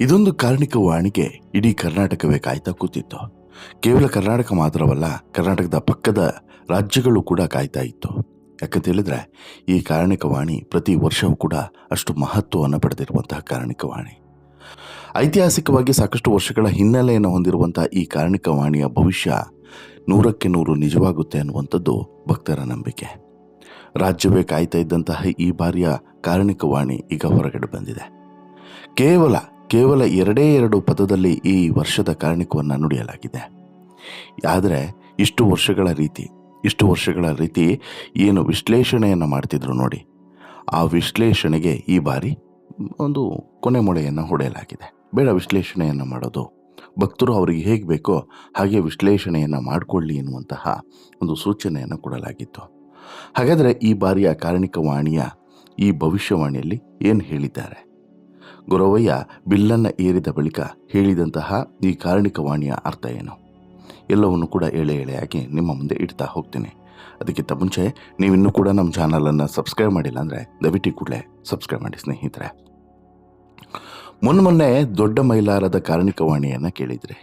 ಇದೊಂದು ಕಾರ್ಣಿಕ ವಾಣಿಗೆ ಇಡೀ ಕರ್ನಾಟಕವೇ ಕಾಯ್ತಾ ಕೂತಿತ್ತು. ಕೇವಲ ಕರ್ನಾಟಕ ಮಾತ್ರವಲ್ಲ, ಕರ್ನಾಟಕದ ಪಕ್ಕದ ರಾಜ್ಯಗಳು ಕೂಡ ಕಾಯ್ತಾ ಇತ್ತು. ಯಾಕಂತ ಹೇಳಿದ್ರೆ, ಈ ಕಾರ್ಣಿಕ ವಾಣಿ ಪ್ರತಿ ವರ್ಷವೂ ಕೂಡ ಅಷ್ಟು ಮಹತ್ವವನ್ನು ಪಡೆದಿರುವಂತಹ ಕಾರ್ಣಿಕ ವಾಣಿ. ಐತಿಹಾಸಿಕವಾಗಿ ಸಾಕಷ್ಟು ವರ್ಷಗಳ ಹಿನ್ನೆಲೆಯನ್ನು ಹೊಂದಿರುವಂತಹ ಈ ಕಾರ್ಣಿಕ ವಾಣಿಯ ಭವಿಷ್ಯ ನೂರಕ್ಕೆ ನೂರು ನಿಜವಾಗುತ್ತೆ ಅನ್ನುವಂಥದ್ದು ಭಕ್ತರ ನಂಬಿಕೆ. ರಾಜ್ಯವೇ ಕಾಯ್ತಾ ಇದ್ದಂತಹ ಈ ಬಾರಿಯ ಕಾರ್ಣಿಕ ವಾಣಿ ಈಗ ಹೊರಗಡೆ ಬಂದಿದೆ. ಕೇವಲ ಕೇವಲ ಎರಡೇ ಎರಡು ಪದದಲ್ಲಿ ಈ ವರ್ಷದ ಕಾರಣಿಕವನ್ನು ನುಡಿಯಲಾಗಿದೆ. ಆದರೆ ಇಷ್ಟು ವರ್ಷಗಳ ರೀತಿ, ಇಷ್ಟು ವರ್ಷಗಳ ರೀತಿ ಏನು ವಿಶ್ಲೇಷಣೆಯನ್ನು ಮಾಡ್ತಿದ್ರು ನೋಡಿ. ಆ ವಿಶ್ಲೇಷಣೆಗೆ ಈ ಬಾರಿ ಒಂದು ಕೊನೆ ಮೊಳೆಯನ್ನು ಹೊಡೆಯಲಾಗಿದೆ. ಬೇಡ ವಿಶ್ಲೇಷಣೆಯನ್ನು ಮಾಡೋದು. ಭಕ್ತರು ಅವರಿಗೆ ಹೇಗೆ ಬೇಕೋ ಹಾಗೆ ವಿಶ್ಲೇಷಣೆಯನ್ನು ಮಾಡಿಕೊಳ್ಳಿ ಎನ್ನುವಂತಹ ಒಂದು ಸೂಚನೆಯನ್ನು ಕೊಡಲಾಗಿತ್ತು. ಹಾಗಾದರೆ ಈ ಬಾರಿಯ ಕಾರಣಿಕ ವಾಣಿಯ ಈ ಭವಿಷ್ಯವಾಣಿಯಲ್ಲಿ ಏನು ಹೇಳಿದ್ದಾರೆ? ಗುರವಯ್ಯ ಬಿಲ್ಲನ್ನ ಏರಿದ ಬಳಿಕ ಹೇಳಿದಂತಹ ಈ ಕಾರಣಿಕ ವಾಣಿಯ ಅರ್ಥ ಏನು? ಎಲ್ಲವನ್ನು ಕೂಡ ಎಳೆ ಎಳೆಯಾಗಿ ನಿಮ್ಮ ಮುಂದೆ ಇಡ್ತಾ ಹೋಗ್ತೀನಿ. ಅದಕ್ಕಿಂತ ಮುಂಚೆ ನೀವಿನ್ನೂ ಕೂಡ ನಮ್ಮ ಚಾನಲನ್ನು ಸಬ್ಸ್ಕ್ರೈಬ್ ಮಾಡಿಲ್ಲ ಅಂದರೆ ದಯವಿಟ್ಟು ಕೂಡಲೇ ಸಬ್ಸ್ಕ್ರೈಬ್ ಮಾಡಿ ಸ್ನೇಹಿತರೆ. ಮೊನ್ನೆ ದೊಡ್ಡ ಮೈಲಾರದ ಕಾರ್ಣಿಕವಾಣಿಯನ್ನು ಕೇಳಿದರೆ.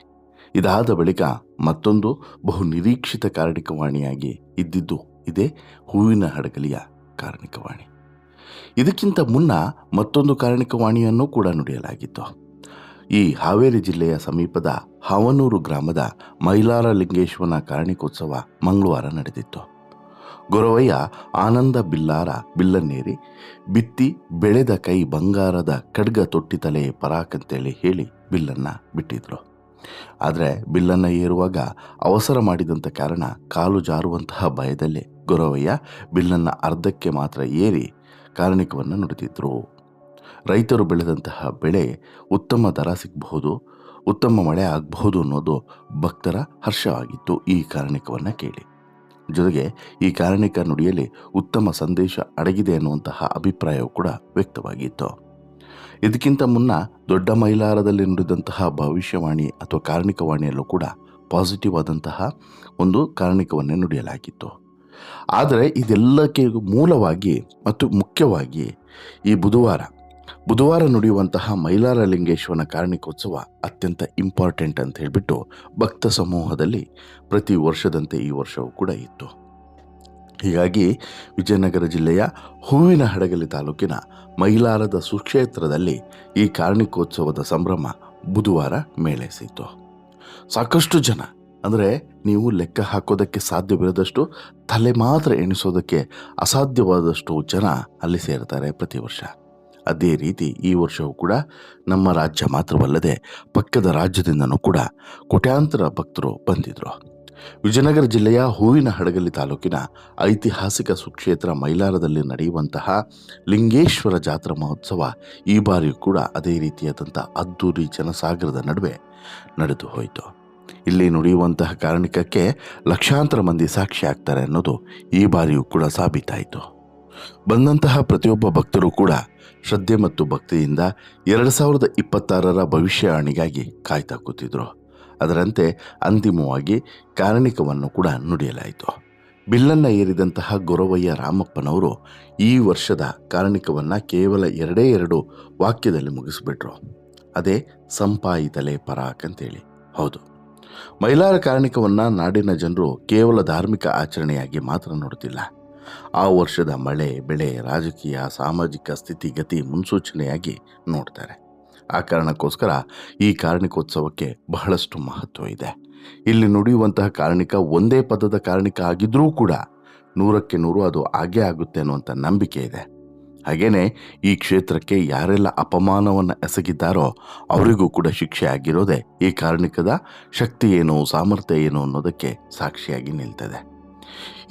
ಇದಾದ ಬಳಿಕ ಮತ್ತೊಂದು ಬಹು ನಿರೀಕ್ಷಿತ ಕಾರ್ಣಿಕವಾಣಿಯಾಗಿ ಇದ್ದಿದ್ದು ಇದೇ ಹೂವಿನ ಹಡಗಲಿಯ ಕಾರ್ಣಿಕವಾಣಿ ಇದಕ್ಕಿಂತ ಮುನ್ನ ಮತ್ತೊಂದು ಕಾರಣಿಕ ವಾಣಿಯನ್ನು ಕೂಡ ನುಡಿಯಲಾಗಿತ್ತು. ಈ ಹಾವೇರಿ ಜಿಲ್ಲೆಯ ಸಮೀಪದ ಹಾವನೂರು ಗ್ರಾಮದ ಮೈಲಾರ ಲಿಂಗೇಶ್ವರನ ಕಾರಣಿಕೋತ್ಸವ ಮಂಗಳವಾರ ನಡೆದಿತ್ತು. ಗೊರವಯ್ಯ ಆನಂದ ಬಿಲ್ಲಾರ ಬಿಲ್ಲನ್ನೇರಿ, ಬಿತ್ತಿ ಬೆಳೆದ ಕೈ ಬಂಗಾರದ ಖಡ್ಗ ತೊಟ್ಟಿ ತಲೆ ಪರಾಕಂತೇಳಿ ಹೇಳಿ ಬಿಲ್ಲನ್ನು ಬಿಟ್ಟಿದ್ರು. ಆದರೆ ಬಿಲ್ಲನ್ನು ಏರುವಾಗ ಅವಸರ ಮಾಡಿದಂಥ ಕಾರಣ ಕಾಲು ಜಾರುವಂತಹ ಭಯದಲ್ಲಿ ಗೊರವಯ್ಯ ಬಿಲ್ಲನ್ನು ಅರ್ಧಕ್ಕೆ ಮಾತ್ರ ಏರಿ ಕಾರ್ಣಿಕವನ್ನು ನುಡಿದಿದ್ದರು ರೈತರು ಬೆಳೆದಂತಹ ಬೆಳೆ ಉತ್ತಮ ದರ ಸಿಗಬಹುದು, ಉತ್ತಮ ಮಳೆ ಆಗಬಹುದು ಅನ್ನೋದು ಭಕ್ತರ ಹರ್ಷವಾಗಿತ್ತು ಈ ಕಾರಣಿಕವನ್ನು ಕೇಳಿ. ಜೊತೆಗೆ ಈ ಕಾರಣಿಕ ನುಡಿಯಲ್ಲಿ ಉತ್ತಮ ಸಂದೇಶ ಅಡಗಿದೆ ಅನ್ನುವಂತಹ ಅಭಿಪ್ರಾಯವೂ ಕೂಡ ವ್ಯಕ್ತವಾಗಿತ್ತು. ಇದಕ್ಕಿಂತ ಮುನ್ನ ದೊಡ್ಡ ಮೈಲಾರದಲ್ಲಿ ನುಡಿದಂತಹ ಭವಿಷ್ಯವಾಣಿ ಅಥವಾ ಕಾರಣಿಕವಾಣಿಯಲ್ಲೂ ಕೂಡ ಪಾಸಿಟಿವ್ ಆದಂತಹ ಒಂದು ಕಾರಣಿಕವನ್ನೇ ನುಡಿಯಲಾಗಿತ್ತು. ಆದರೆ ಇದೆಲ್ಲಕ್ಕೆ ಮೂಲವಾಗಿ ಮತ್ತು ಮುಖ್ಯವಾಗಿ ಈ ಬುಧವಾರ ಬುಧವಾರ ನುಡಿಯುವಂತಹ ಮೈಲಾರ ಲಿಂಗೇಶ್ವರನ ಕಾರಣಿಕೋತ್ಸವ ಅತ್ಯಂತ ಇಂಪಾರ್ಟೆಂಟ್ ಅಂತ ಹೇಳಿಬಿಟ್ಟು ಭಕ್ತ ಸಮೂಹದಲ್ಲಿ ಪ್ರತಿ ವರ್ಷದಂತೆ ಈ ವರ್ಷವೂ ಕೂಡ ಇತ್ತು. ಹೀಗಾಗಿ ವಿಜಯನಗರ ಜಿಲ್ಲೆಯ ಹೂವಿನ ಹಡಗಲಿ ತಾಲೂಕಿನ ಮೈಲಾರದ ಸುಕ್ಷೇತ್ರದಲ್ಲಿ ಈ ಕಾರ್ಣಿಕೋತ್ಸವದ ಸಂಭ್ರಮ ಬುಧವಾರ ಮೇಳೈಸಿತು ಸಾಕಷ್ಟು ಜನ ಅಂದರೆ ನೀವು ಲೆಕ್ಕ ಹಾಕೋದಕ್ಕೆ ಸಾಧ್ಯವಿರದಷ್ಟು, ತಲೆ ಮಾತ್ರ ಎಣಿಸೋದಕ್ಕೆ ಅಸಾಧ್ಯವಾದಷ್ಟು ಜನ ಅಲ್ಲಿ ಸೇರ್ತಾರೆ ಪ್ರತಿ ವರ್ಷ. ಅದೇ ರೀತಿ ಈ ವರ್ಷವೂ ಕೂಡ ನಮ್ಮ ರಾಜ್ಯ ಮಾತ್ರವಲ್ಲದೆ ಪಕ್ಕದ ರಾಜ್ಯದಿಂದನೂ ಕೂಡ ಕೋಟ್ಯಾಂತರ ಭಕ್ತರು ಬಂದಿದ್ದರು ವಿಜಯನಗರ ಜಿಲ್ಲೆಯ ಹೂವಿನ ಹಡಗಲಿ ತಾಲೂಕಿನ ಐತಿಹಾಸಿಕ ಸುಕ್ಷೇತ್ರ ಮೈಲಾರದಲ್ಲಿ ನಡೆಯುವಂತಹ ಲಿಂಗೇಶ್ವರ ಜಾತ್ರಾ ಮಹೋತ್ಸವ ಈ ಬಾರಿಯೂ ಕೂಡ ಅದೇ ರೀತಿಯಾದಂಥ ಅದ್ದೂರಿ ಜನಸಾಗರದ ನಡುವೆ ನಡೆದು ಹೋಯಿತು. ಇಲ್ಲಿ ನುಡಿಯುವಂತಹ ಕಾರಣಕ್ಕೆ ಲಕ್ಷಾಂತರ ಮಂದಿ ಸಾಕ್ಷಿ ಆಗ್ತಾರೆ ಅನ್ನೋದು ಈ ಬಾರಿಯೂ ಕೂಡ ಸಾಬೀತಾಯಿತು. ಬಂದಂತಹ ಪ್ರತಿಯೊಬ್ಬ ಭಕ್ತರು ಕೂಡ ಶ್ರದ್ಧೆ ಮತ್ತು ಭಕ್ತಿಯಿಂದ ಎರಡು ಸಾವಿರದ ಇಪ್ಪತ್ತಾರರ ಭವಿಷ್ಯವಾಣಿಗಾಗಿ ಕಾಯ್ತಾ ಕೂತಿದ್ರು. ಅದರಂತೆ ಅಂತಿಮವಾಗಿ ಕಾರಣಿಕವನ್ನು ಕೂಡ ನುಡಿಯಲಾಯಿತು. ಬಿಲ್ಲನ್ನು ಏರಿದಂತಹ ಗೊರವಯ್ಯ ರಾಮಪ್ಪನವರು ಈ ವರ್ಷದ ಕಾರಣಿಕವನ್ನು ಕೇವಲ ಎರಡೇ ಎರಡು ವಾಕ್ಯದಲ್ಲಿ ಮುಗಿಸ್ಬಿಟ್ರು. ಅದೇ ಸಂಪಾಯಿತಲೆ ಪರಾಕ್ ಅಂತೇಳಿ. ಹೌದು. ಮೈಲಾರ ಕಾರಣಿಕವನ್ನು ನಾಡಿನ ಜನರು ಕೇವಲ ಧಾರ್ಮಿಕ ಆಚರಣೆಯಾಗಿ ಮಾತ್ರ ನೋಡುತ್ತಿಲ್ಲ. ಆ ವರ್ಷದ ಮಳೆ, ಬೆಳೆ, ರಾಜಕೀಯ, ಸಾಮಾಜಿಕ ಸ್ಥಿತಿಗತಿ ಮುನ್ಸೂಚನೆಯಾಗಿ ನೋಡ್ತಾರೆ. ಆ ಕಾರಣಕ್ಕೋಸ್ಕರ ಈ ಕಾರಣಿಕೋತ್ಸವಕ್ಕೆ ಬಹಳಷ್ಟು ಮಹತ್ವ ಇದೆ. ಇಲ್ಲಿ ನುಡಿಯುವಂತಹ ಕಾರಣಿಕ ಒಂದೇ ಪದದ ಕಾರಣಿಕ ಆಗಿದ್ರೂ ಕೂಡ ನೂರಕ್ಕೆ ನೂರು ಅದು ಆಗೇ ಆಗುತ್ತೆ ಅನ್ನುವಂಥ ನಂಬಿಕೆ ಇದೆ. ಹಾಗೆಯೇ ಈ ಕ್ಷೇತ್ರಕ್ಕೆ ಯಾರೆಲ್ಲ ಅಪಮಾನವನ್ನು ಎಸಗಿದ್ದಾರೋ ಅವರಿಗೂ ಕೂಡ ಶಿಕ್ಷೆ ಆಗಿರೋದೇ ಈ ಕಾರ್ಣಿಕದ ಶಕ್ತಿ ಏನು, ಸಾಮರ್ಥ್ಯ ಏನು ಅನ್ನೋದಕ್ಕೆ ಸಾಕ್ಷಿಯಾಗಿ ನಿಲ್ತದೆ.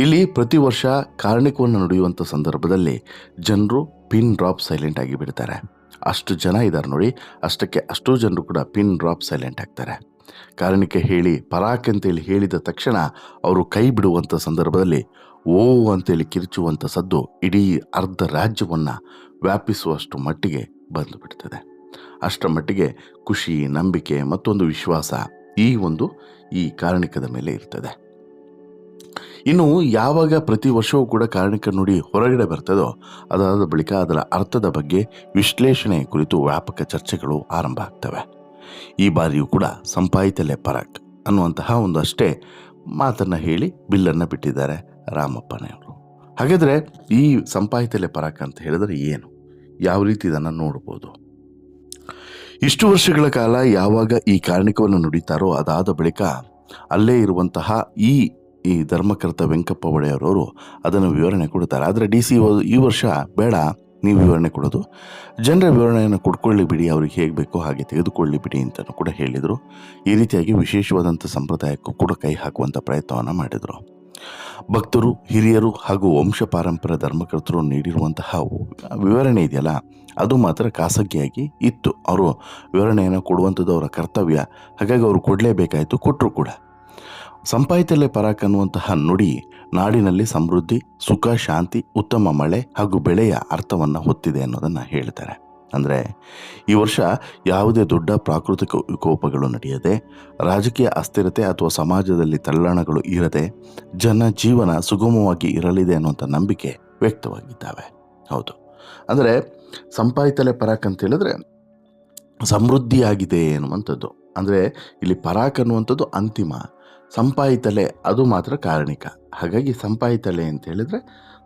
ಇಲ್ಲಿ ಪ್ರತಿ ವರ್ಷ ಕಾರ್ಣಿಕವನ್ನು ನಡೆಯುವಂಥ ಸಂದರ್ಭದಲ್ಲಿ ಜನರು ಪಿನ್ ಡ್ರಾಪ್ ಸೈಲೆಂಟ್ ಆಗಿ ಬಿಡ್ತಾರೆ. ಅಷ್ಟು ಜನ ಇದ್ದಾರೆ ನೋಡಿ, ಅಷ್ಟಕ್ಕೆ ಅಷ್ಟು ಜನರು ಕೂಡ ಪಿನ್ ಡ್ರಾಪ್ ಸೈಲೆಂಟ್ ಆಗ್ತಾರೆ. ಕಾರಣಿಕೆ ಹೇಳಿ, ಪರಾಕ್ ಅಂತೇಳಿ ಹೇಳಿದ ತಕ್ಷಣ ಅವರು ಕೈ ಬಿಡುವಂಥ ಸಂದರ್ಭದಲ್ಲಿ ಓ ಅಂತೇಳಿ ಕಿರಿಚುವಂಥ ಸದ್ದು ಇಡೀ ಅರ್ಧ ರಾಜ್ಯವನ್ನು ವ್ಯಾಪಿಸುವಷ್ಟು ಮಟ್ಟಿಗೆ ಬಂದು ಬಿಡ್ತದೆ. ಅಷ್ಟರ ಮಟ್ಟಿಗೆ ಖುಷಿ, ನಂಬಿಕೆ ಮತ್ತೊಂದು ವಿಶ್ವಾಸ ಈ ಒಂದು ಈ ಕಾರಣಿಕದ ಮೇಲೆ ಇರ್ತದೆ. ಇನ್ನು ಯಾವಾಗ ಪ್ರತಿ ವರ್ಷವೂ ಕೂಡ ಕಾರಣಿಕ ನುಡಿ ಹೊರಗಡೆ ಬರ್ತದೋ ಅದಾದ ಬಳಿಕ ಅದರ ಅರ್ಥದ ಬಗ್ಗೆ ವಿಶ್ಲೇಷಣೆ ಕುರಿತು ವ್ಯಾಪಕ ಚರ್ಚೆಗಳು ಆರಂಭ ಆಗ್ತವೆ. ಈ ಬಾರಿಯೂ ಕೂಡ ಸಂಪಾಯಿತಲೆ ಪರಕ್ ಅನ್ನುವಂತಹ ಅಷ್ಟೇ ಮಾತನ್ನು ಹೇಳಿ ಬಿಲ್ಲನ್ನು ಬಿಟ್ಟಿದ್ದಾರೆ. ರಾಮಪ್ಪನವರು ಹಾಗಾದರೆ ಈ ಸಂಪಾಯಿತಲೆ ಪರಾಕ್ ಅಂತ ಹೇಳಿದ್ರೆ ಏನು? ಯಾವ ರೀತಿ ಇದನ್ನು ನೋಡ್ಬೋದು? ಇಷ್ಟು ವರ್ಷಗಳ ಕಾಲ ಯಾವಾಗ ಈ ಕಾರಣಿಕವನ್ನು ನುಡಿತಾರೋ ಅದಾದ ಬಳಿಕ ಅಲ್ಲೇ ಇರುವಂತಹ ಈ ಈ ಧರ್ಮಕರ್ತ ವೆಂಕಪ್ಪ ಒಡೆಯರವರು ಅದನ್ನು ವಿವರಣೆ ಕೊಡ್ತಾರೆ. ಆದರೆ ಡಿ ಸಿ ಈ ವರ್ಷ ಬೇಡ, ನೀವು ವಿವರಣೆ ಕೊಡೋದು. ಜನರ ವಿವರಣೆಯನ್ನು ಕೊಡ್ಕೊಳ್ಳಿ ಬಿಡಿ, ಅವ್ರಿಗೆ ಹೇಗೆ ಬೇಕೋ ಹಾಗೆ ತೆಗೆದುಕೊಳ್ಳಿ ಬಿಡಿ ಅಂತಲೂ ಕೂಡ ಹೇಳಿದರು. ಈ ರೀತಿಯಾಗಿ ವಿಶೇಷವಾದಂಥ ಸಂಪ್ರದಾಯಕ್ಕೂ ಕೂಡ ಕೈ ಹಾಕುವಂಥ ಪ್ರಯತ್ನವನ್ನು ಮಾಡಿದರು. ಭಕ್ತರು, ಹಿರಿಯರು ಹಾಗೂ ವಂಶ ಪಾರಂಪರ ಧರ್ಮಕರ್ತರು ನೀಡಿರುವಂತಹ ವಿವರಣೆ ಇದೆಯಲ್ಲ? ಅದು ಮಾತ್ರ ಖಾಸಗಿಯಾಗಿ ಇತ್ತು. ಅವರು ವಿವರಣೆಯನ್ನು ಕೊಡುವಂಥದ್ದು ಅವರ ಕರ್ತವ್ಯ. ಹಾಗಾಗಿ ಅವರು ಕೊಡಲೇಬೇಕಾಯಿತು ಕೊಟ್ಟರು ಕೂಡ. ಸಂಪಾಯಿತಲೆ ಪರಾಕ್ ಅನ್ನುವಂತಹ ನುಡಿ ನಾಡಿನಲ್ಲಿ ಸಮೃದ್ಧಿ, ಸುಖ, ಶಾಂತಿ, ಉತ್ತಮ ಮಳೆ ಹಾಗೂ ಬೆಳೆಯ ಅರ್ಥವನ್ನು ಹೊತ್ತಿದೆ ಅನ್ನೋದನ್ನು ಹೇಳ್ತಾರೆ. ಅಂದರೆ ಈ ವರ್ಷ ಯಾವುದೇ ದೊಡ್ಡ ಪ್ರಾಕೃತಿಕ ವಿಕೋಪಗಳು ನಡೆಯದೆ, ರಾಜಕೀಯ ಅಸ್ಥಿರತೆ ಅಥವಾ ಸಮಾಜದಲ್ಲಿ ತಲ್ಲಣಗಳು ಇರದೆ, ಜನ ಜೀವನ ಸುಗಮವಾಗಿ ಇರಲಿದೆ ಅನ್ನುವಂಥ ನಂಬಿಕೆ ವ್ಯಕ್ತವಾಗಿದ್ದಾವೆ. ಹೌದು. ಅಂದರೆ ಸಂಪಾಯಿತಲೆ ಪರಾಕ್ ಅಂತ ಹೇಳಿದ್ರೆ ಸಮೃದ್ಧಿಯಾಗಿದೆ ಎನ್ನುವಂಥದ್ದು. ಅಂದರೆ ಇಲ್ಲಿ ಪರಾಕ್ ಅನ್ನುವಂಥದ್ದು ಅಂತಿಮ. ಸಂಪಾಯಿತಲೆ ಅದು ಮಾತ್ರ ಕಾರಣಿಕ. ಹಾಗಾಗಿ ಸಂಪಾಯಿತಲೆ ಅಂತ ಹೇಳಿದರೆ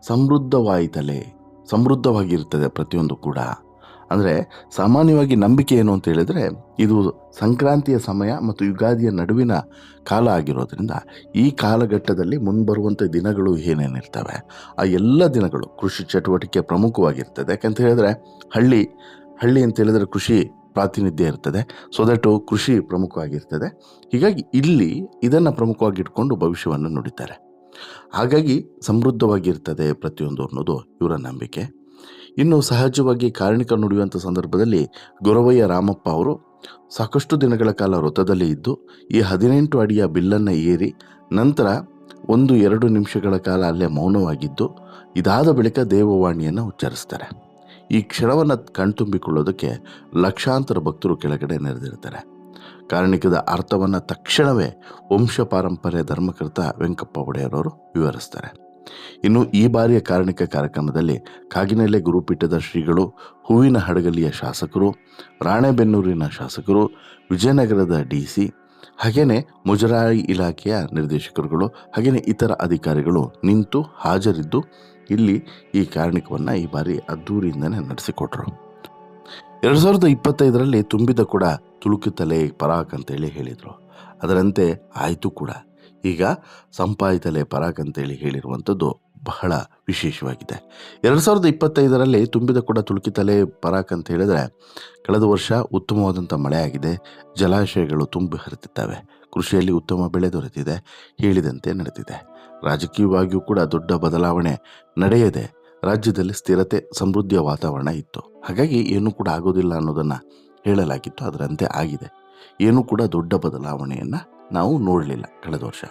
ಸಮೃದ್ಧವಾಯಿತಲೆ, ಸಮೃದ್ಧವಾಗಿರ್ತದೆ ಪ್ರತಿಯೊಂದು ಕೂಡ. ಅಂದರೆ ಸಾಮಾನ್ಯವಾಗಿ ನಂಬಿಕೆ ಏನು ಅಂತ ಹೇಳಿದರೆ ಇದು ಸಂಕ್ರಾಂತಿಯ ಸಮಯ ಮತ್ತು ಯುಗಾದಿಯ ನಡುವಿನ ಕಾಲ ಆಗಿರೋದ್ರಿಂದ ಈ ಕಾಲಘಟ್ಟದಲ್ಲಿ ಮುಂಬರುವಂಥ ದಿನಗಳು ಏನೇನಿರ್ತವೆ? ಆ ಎಲ್ಲ ದಿನಗಳು ಕೃಷಿ ಚಟುವಟಿಕೆ ಪ್ರಮುಖವಾಗಿರ್ತದೆ. ಯಾಕಂತ ಹೇಳಿದ್ರೆ ಹಳ್ಳಿ ಹಳ್ಳಿ ಅಂತ ಹೇಳಿದ್ರೆ ಕೃಷಿ ಪ್ರಾತಿನಿಧ್ಯ ಇರ್ತದೆ. ಸೊ ದಟ್ ಕೃಷಿ ಪ್ರಮುಖವಾಗಿರ್ತದೆ. ಹೀಗಾಗಿ ಇಲ್ಲಿ ಇದನ್ನು ಪ್ರಮುಖವಾಗಿ ಇಟ್ಕೊಂಡು ಭವಿಷ್ಯವನ್ನು ನುಡಿತಾರೆ. ಹಾಗಾಗಿ ಸಮೃದ್ಧವಾಗಿರ್ತದೆ ಪ್ರತಿಯೊಂದು ಅನ್ನೋದು ಇವರ ನಂಬಿಕೆ. ಇನ್ನು ಸಹಜವಾಗಿ ಕಾರಣಿಕ ನುಡಿಯುವಂಥ ಸಂದರ್ಭದಲ್ಲಿ ಗೊರವಯ್ಯ ರಾಮಪ್ಪ ಅವರು ಸಾಕಷ್ಟು ದಿನಗಳ ಕಾಲ ವೃತ್ತದಲ್ಲಿ ಇದ್ದು, ಈ ಹದಿನೆಂಟು ಅಡಿಯ ಬಿಲ್ಲನ್ನು ಏರಿ ನಂತರ ಒಂದು ಎರಡು ನಿಮಿಷಗಳ ಕಾಲ ಅಲ್ಲೇ ಮೌನವಾಗಿದ್ದು, ಇದಾದ ಬಳಿಕ ದೇವವಾಣಿಯನ್ನು ಉಚ್ಚರಿಸ್ತಾರೆ. ಈ ಕ್ಷಣವನ್ನು ಕಣ್ತುಂಬಿಕೊಳ್ಳೋದಕ್ಕೆ ಲಕ್ಷಾಂತರ ಭಕ್ತರು ಕೆಳಗಡೆ ನೆರೆದಿರ್ತಾರೆ. ಕಾರಣಿಕದ ಅರ್ಥವನ್ನು ತಕ್ಷಣವೇ ವಂಶ ಪಾರಂಪರ್ಯ ಧರ್ಮಕರ್ತ ವೆಂಕಪ್ಪ ಒಡೆಯರವರು ವಿವರಿಸ್ತಾರೆ. ಇನ್ನು ಈ ಬಾರಿಯ ಕಾರಣಿಕ ಕಾರ್ಯಕ್ರಮದಲ್ಲಿ ಕಾಗಿನೆಲೆ ಗುರುಪೀಠದ ಶ್ರೀಗಳು, ಹೂವಿನ ಹಡಗಲಿಯ ಶಾಸಕರು, ರಾಣೆಬೆನ್ನೂರಿನ ಶಾಸಕರು, ವಿಜಯನಗರದ ಡಿ ಸಿ ಹಾಗೆಯೇ ಮುಜರಾಯಿ ಇಲಾಖೆಯ ನಿರ್ದೇಶಕರುಗಳು ಹಾಗೆಯೇ ಇತರ ಅಧಿಕಾರಿಗಳು ನಿಂತು ಹಾಜರಿದ್ದು ಇಲ್ಲಿ ಈ ಕಾರಣಿಕವನ್ನು ಈ ಬಾರಿ ಅದ್ದೂರಿಯಿಂದನೇ ನಡೆಸಿಕೊಟ್ರು. ಎರಡು ಸಾವಿರದ ಇಪ್ಪತ್ತೈದರಲ್ಲಿ ತುಂಬಿದ ಕೂಡ ತುಳುಕಿತಲೆ ಪರಾಕ್ ಅಂತೇಳಿ ಹೇಳಿದರು. ಅದರಂತೆ ಆಯಿತು ಕೂಡ. ಈಗ ಸಂಪಾಯಿತಲೆ ಪರಾಕ್ ಅಂತೇಳಿ ಹೇಳಿರುವಂಥದ್ದು ಬಹಳ ವಿಶೇಷವಾಗಿದೆ. ಎರಡು ಸಾವಿರದ ಇಪ್ಪತ್ತೈದರಲ್ಲಿ ತುಂಬಿದ ಕೂಡ ತುಳುಕಿತಲೆ ಪರಾಕ್ ಅಂತ ಹೇಳಿದರೆ ಕಳೆದ ವರ್ಷ ಉತ್ತಮವಾದಂಥ ಮಳೆಯಾಗಿದೆ ಜಲಾಶಯಗಳು ತುಂಬಿ ಹರಿತಿದ್ದಾವೆ, ಕೃಷಿಯಲ್ಲಿ ಉತ್ತಮ ಬೆಳೆ ದೊರೆತಿದೆ ಹೇಳಿದಂತೆ ನಡೆದಿದೆ. ರಾಜಕೀಯವಾಗಿಯೂ ಕೂಡ ದೊಡ್ಡ ಬದಲಾವಣೆ ನಡೆಯದೆ ರಾಜ್ಯದಲ್ಲಿ ಸ್ಥಿರತೆ, ಸಮೃದ್ಧಿಯ ವಾತಾವರಣ ಇತ್ತು. ಹಾಗಾಗಿ ಏನೂ ಕೂಡ ಆಗೋದಿಲ್ಲ ಅನ್ನೋದನ್ನು ಹೇಳಲಾಗಿತ್ತು, ಅದರಂತೆ ಆಗಿದೆ. ಏನೂ ಕೂಡ ದೊಡ್ಡ ಬದಲಾವಣೆಯನ್ನು ನಾವು ನೋಡಲಿಲ್ಲ ಕಳೆದ ವರ್ಷ.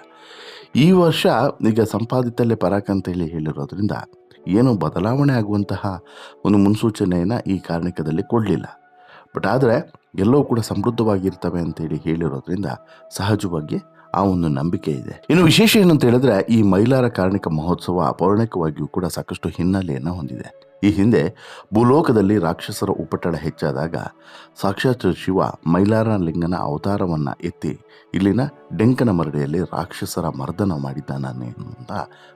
ಈ ವರ್ಷ ಈಗ ಸಂಪಾದಿತಲ್ಲೇ ಪರಾಕ್ ಅಂತ ಹೇಳಿ ಹೇಳಿರೋದ್ರಿಂದ ಏನು ಬದಲಾವಣೆ ಆಗುವಂತಹ ಒಂದು ಮುನ್ಸೂಚನೆಯನ್ನು ಈ ಕಾರಣಿಕದಲ್ಲಿ ಕೊಡಲಿಲ್ಲ. ಬಟ್ ಆದರೆ ಎಲ್ಲವೂ ಕೂಡ ಸಮೃದ್ಧವಾಗಿರ್ತವೆ ಅಂತೇಳಿ ಹೇಳಿರೋದ್ರಿಂದ ಸಹಜವಾಗಿ ಆ ಒಂದು ನಂಬಿಕೆ ಇದೆ. ಇನ್ನು ವಿಶೇಷ ಏನು ಅಂತ ಹೇಳಿದ್ರೆ ಈ ಮೈಲಾರ ಕಾರ್ಣಿಕ ಮಹೋತ್ಸವ ಪೌರಾಣಿಕವಾಗಿಯೂ ಕೂಡ ಸಾಕಷ್ಟು ಹಿನ್ನೆಲೆಯನ್ನು ಹೊಂದಿದೆ. ಈ ಹಿಂದೆ ಭೂಲೋಕದಲ್ಲಿ ರಾಕ್ಷಸರ ಉಪಟಳ ಹೆಚ್ಚಾದಾಗ ಸಾಕ್ಷಾತ್ ಶಿವ ಮೈಲಾರ ಲಿಂಗನ ಅವತಾರವನ್ನು ಎತ್ತಿ ಇಲ್ಲಿನ ಡೆಂಕನ ಮರಡಿಯಲ್ಲಿ ರಾಕ್ಷಸರ ಮರ್ದನ ಮಾಡಿದ್ದಾನೆ ಅಂತ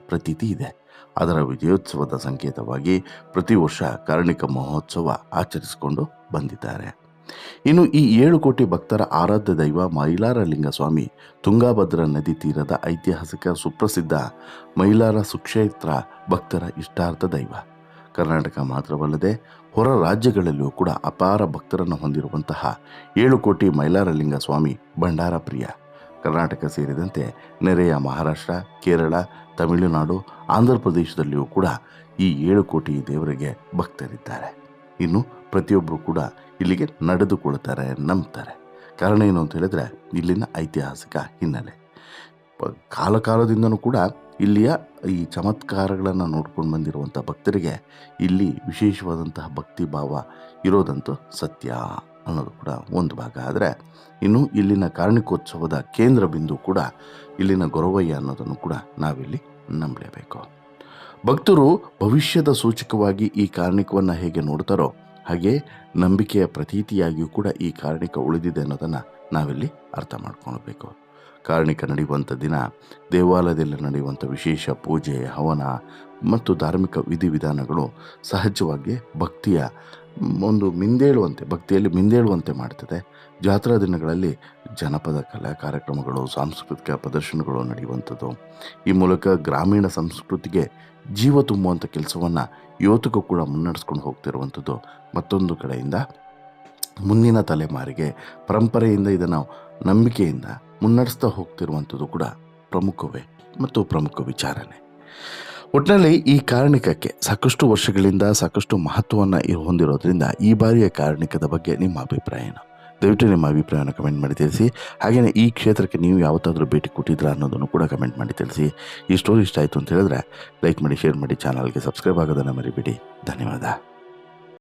ಪ್ರತೀತಿ ಇದೆ. ಅದರ ವಿಜಯೋತ್ಸವದ ಸಂಕೇತವಾಗಿ ಪ್ರತಿ ವರ್ಷ ಕಾರ್ಣಿಕ ಮಹೋತ್ಸವ ಆಚರಿಸಿಕೊಂಡು ಬಂದಿದ್ದಾರೆ. ಇನ್ನು ಈ ಏಳು ಕೋಟಿ ಭಕ್ತರ ಆರಾಧ್ಯ ದೈವ ಮೈಲಾರ ಸ್ವಾಮಿ ತುಂಗಾಭದ್ರಾ ನದಿ ತೀರದ ಐತಿಹಾಸಿಕ ಸುಪ್ರಸಿದ್ಧ ಮೈಲಾರ ಸುಕ್ಷೇತ್ರ ಭಕ್ತರ ಇಷ್ಟಾರ್ಥ ದೈವ. ಕರ್ನಾಟಕ ಮಾತ್ರವಲ್ಲದೆ ಹೊರ ರಾಜ್ಯಗಳಲ್ಲೂ ಕೂಡ ಅಪಾರ ಭಕ್ತರನ್ನು ಹೊಂದಿರುವಂತಹ ಏಳು ಕೋಟಿ ಮೈಲಾರಲಿಂಗ ಸ್ವಾಮಿ ಭಂಡಾರ ಪ್ರಿಯ ಕರ್ನಾಟಕ ಸೇರಿದಂತೆ ನೆರೆಯ ಮಹಾರಾಷ್ಟ್ರ, ಕೇರಳ, ತಮಿಳುನಾಡು, ಆಂಧ್ರ ಪ್ರದೇಶದಲ್ಲಿಯೂ ಕೂಡ ಈ ಏಳು ಕೋಟಿ ದೇವರಿಗೆ ಭಕ್ತರಿದ್ದಾರೆ. ಇನ್ನು ಪ್ರತಿಯೊಬ್ಬರು ಕೂಡ ಇಲ್ಲಿಗೆ ನಡೆದುಕೊಳ್ತಾರೆ ನಂಬ್ತಾರೆ. ಕಾರಣ ಏನು ಅಂತ ಹೇಳಿದ್ರೆ ಇಲ್ಲಿನ ಐತಿಹಾಸಿಕ ಹಿನ್ನೆಲೆ. ಕಾಲ ಕಾಲದಿಂದನೂ ಕೂಡ ಇಲ್ಲಿಯ ಈ ಚಮತ್ಕಾರಗಳನ್ನು ನೋಡ್ಕೊಂಡು ಬಂದಿರುವಂಥ ಭಕ್ತರಿಗೆ ಇಲ್ಲಿ ವಿಶೇಷವಾದಂತಹ ಭಕ್ತಿ ಭಾವ ಇರೋದಂತೂ ಸತ್ಯ ಅನ್ನೋದು ಕೂಡ ಒಂದು ಭಾಗ. ಆದರೆ ಇನ್ನು ಇಲ್ಲಿನ ಕಾರ್ಣಿಕೋತ್ಸವದ ಕೇಂದ್ರ ಬಿಂದು ಕೂಡ ಇಲ್ಲಿನ ಗೊರವಯ್ಯ ಅನ್ನೋದನ್ನು ಕೂಡ ನಾವಿಲ್ಲಿ ನಂಬಲೇಬೇಕು. ಭಕ್ತರು ಭವಿಷ್ಯದ ಸೂಚಕವಾಗಿ ಈ ಕಾರಣಿಕವನ್ನು ಹೇಗೆ ನೋಡ್ತಾರೋ ಹಾಗೆ ನಂಬಿಕೆಯ ಪ್ರತೀತಿಯಾಗಿಯೂ ಕೂಡ ಈ ಕಾರಣಿಕ ಉಳಿದಿದೆ ಅನ್ನೋದನ್ನು ನಾವಿಲ್ಲಿ ಅರ್ಥ ಮಾಡ್ಕೊಳ್ಬೇಕು. ಕಾರಣಿಕ ನಡೆಯುವಂಥ ದಿನ, ದೇವಾಲಯದಲ್ಲಿ ನಡೆಯುವಂಥ ವಿಶೇಷ ಪೂಜೆ, ಹವನ ಮತ್ತು ಧಾರ್ಮಿಕ ವಿಧಿವಿಧಾನಗಳು ಸಹಜವಾಗಿ ಭಕ್ತಿಯ ಒಂದು ಮಿಂದೇಳುವಂತೆ, ಭಕ್ತಿಯಲ್ಲಿ ಮಿಂದೇಳುವಂತೆ ಮಾಡ್ತದೆ. ಜಾತ್ರಾ ದಿನಗಳಲ್ಲಿ ಜನಪದ ಕಲಾ ಕಾರ್ಯಕ್ರಮಗಳು, ಸಾಂಸ್ಕೃತಿಕ ಪ್ರದರ್ಶನಗಳು ನಡೆಯುವಂಥದ್ದು. ಈ ಮೂಲಕ ಗ್ರಾಮೀಣ ಸಂಸ್ಕೃತಿಗೆ ಜೀವ ತುಂಬುವಂಥ ಕೆಲಸವನ್ನು ಯುವತಿಗೂ ಕೂಡ ಮುನ್ನಡೆಸ್ಕೊಂಡು ಹೋಗ್ತಿರುವಂಥದ್ದು ಮತ್ತೊಂದು ಕಡೆಯಿಂದ ಮುಂದಿನ ತಲೆಮಾರಿಗೆ. ಪರಂಪರೆಯಿಂದ ಇದನ್ನು ನಂಬಿಕೆಯಿಂದ ಮುನ್ನಡೆಸ್ತಾ ಹೋಗ್ತಿರುವಂಥದ್ದು ಕೂಡ ಪ್ರಮುಖವೇ ಮತ್ತು ಪ್ರಮುಖ ವಿಚಾರನೇ. ಒಟ್ಟಿನಲ್ಲಿ ಈ ಕಾರಣಿಕಕ್ಕೆ ಸಾಕಷ್ಟು ವರ್ಷಗಳಿಂದ ಸಾಕಷ್ಟು ಮಹತ್ವವನ್ನು ಹೊಂದಿರೋದ್ರಿಂದ ಈ ಬಾರಿಯ ಕಾರಣಿಕದ ಬಗ್ಗೆ ನಿಮ್ಮ ಅಭಿಪ್ರಾಯ ಏನು? ದಯವಿಟ್ಟು ನಿಮ್ಮ ಅಭಿಪ್ರಾಯವನ್ನು ಕಮೆಂಟ್ ಮಾಡಿ ತಿಳಿಸಿ. ಹಾಗೆಯೇ ಈ ಕ್ಷೇತ್ರಕ್ಕೆ ನೀವು ಯಾವತ್ತಾದರೂ ಭೇಟಿ ಕೊಟ್ಟಿದ್ದೀರಾ ಅನ್ನೋದನ್ನು ಕೂಡ ಕಮೆಂಟ್ ಮಾಡಿ ತಿಳಿಸಿ. ಈ ಸ್ಟೋರಿ ಇಷ್ಟ ಆಯಿತು ಅಂತ ಹೇಳಿದ್ರೆ ಲೈಕ್ ಮಾಡಿ ಶೇರ್ ಮಾಡಿ ಚಾನಲ್ಗೆ ಸಬ್ಸ್ಕ್ರೈಬ್ ಆಗೋದನ್ನು ಮರಿಬೇಡಿ. ಧನ್ಯವಾದ.